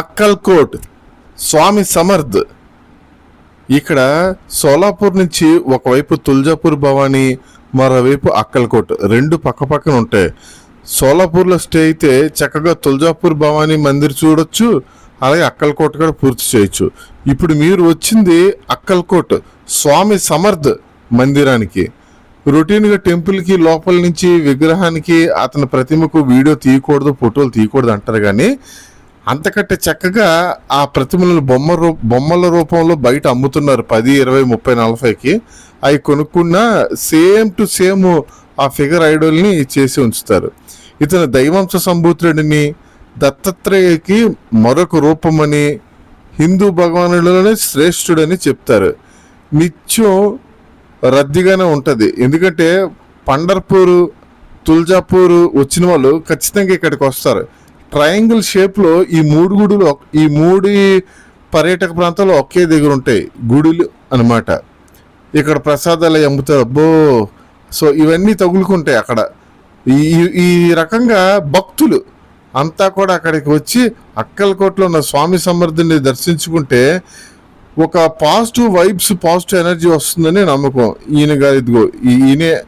అక్కల్కోట్ స్వామి సమర్థ్. ఇక్కడ సోలాపూర్ నుంచి ఒకవైపు తుల్జాపూర్ భవానీ మరోవైపు అక్కల్కోట్. రెండు పక్క పక్కన ఉంటాయి. సోలాపూర్లో స్టే అయితే చక్కగా తుల్జాపూర్ భవానీ మందిర్ చూడొచ్చు అలాగే అక్కల్కోట కూడా పూర్తి చేయొచ్చు. ఇప్పుడు మీరు వచ్చింది అక్కల్కోట్ స్వామి సమర్థ్ మందిరానికి. రొటీన్గా టెంపుల్కి లోపల నుంచి విగ్రహానికి అతని ప్రతిమకు వీడియో తీయకూడదు ఫోటోలు తీయకూడదు అంటారు కానీ అంతకంటే చక్కగా ఆ ప్రతిమలను బొమ్మ రూ బొమ్మల రూపంలో బయట అమ్ముతున్నారు పది ఇరవై ముప్పై నలభైకి. అవి కొనుక్కున్న సేమ్ టు సేమ్ ఆ ఫిగర్ ఐడల్ని చేసి ఉంచుతారు. ఇతను దైవంశ సంభూతుడిని దత్తాత్రేయకి మరొక రూపమని హిందూ భగవానులలోనే శ్రేష్ఠుడని చెప్తారు. నిత్యం రద్దీగానే ఉంటుంది. ఎందుకంటే పండర్పూరు తుల్జాపూర్ వచ్చిన వాళ్ళు ఖచ్చితంగా ఇక్కడికి వస్తారు. ట్రయాంగిల్ షేప్లో ఈ మూడు గుడులు ఈ మూడు పర్యాటక ప్రాంతాలు ఒకే దగ్గర ఉంటాయి. గుడులు అన్నమాట. ఇక్కడ ప్రసాదాలు అమ్ముతారు అబ్బో! సో ఇవన్నీ తగులుకుంటాయి అక్కడ. ఈ ఈ- రకంగా భక్తులు అంతా కూడా అక్కడికి వచ్చి అక్కలకోటలో ఉన్న స్వామి సమర్థుని దర్శించుకుంటే ఒక పాజిటివ్ వైబ్స్ పాజిటివ్ ఎనర్జీ వస్తుందని నమ్మకం. ఈయన గారు ఇదిగో ఈయనే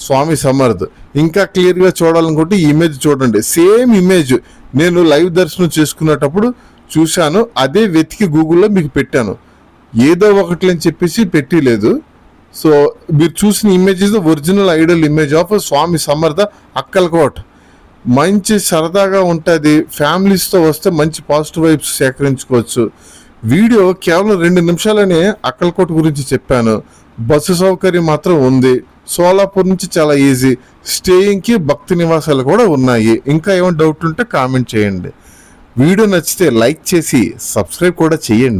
స్వామి సమర్థ్. ఇంకా క్లియర్గా చూడాలనుకుంటే ఈ ఇమేజ్ చూడండి. సేమ్ ఇమేజ్ నేను లైవ్ దర్శనం చేసుకునేటప్పుడు చూశాను. అదే వెతికి గూగుల్లో మీకు పెట్టాను. ఏదో ఒకటి అని చెప్పేసి పెట్టలేదు. సో మీరు చూసిన image is the original idol image of Swami Samarth Akkalkot. మంచి సరదాగా ఉంటుంది. ఫ్యామిలీస్తో వస్తే మంచి పాజిటివ్ వైబ్స్ సేకరించుకోవచ్చు. వీడియో కేవలం రెండు నిమిషాలనే అక్కల్కోట్ గురించి చెప్పాను. బస్సు సౌకర్యం మాత్రం ఉంది. సోలాపూర్ నుంచి చాలా ఈజీ స్టేయింగ్కి భక్తి నివాసాలు కూడా ఉన్నాయి. ఇంకా ఏమైనా డౌట్లు ఉంటే కామెంట్ చేయండి. వీడియో నచ్చితే లైక్ చేసి సబ్స్క్రైబ్ కూడా చేయండి.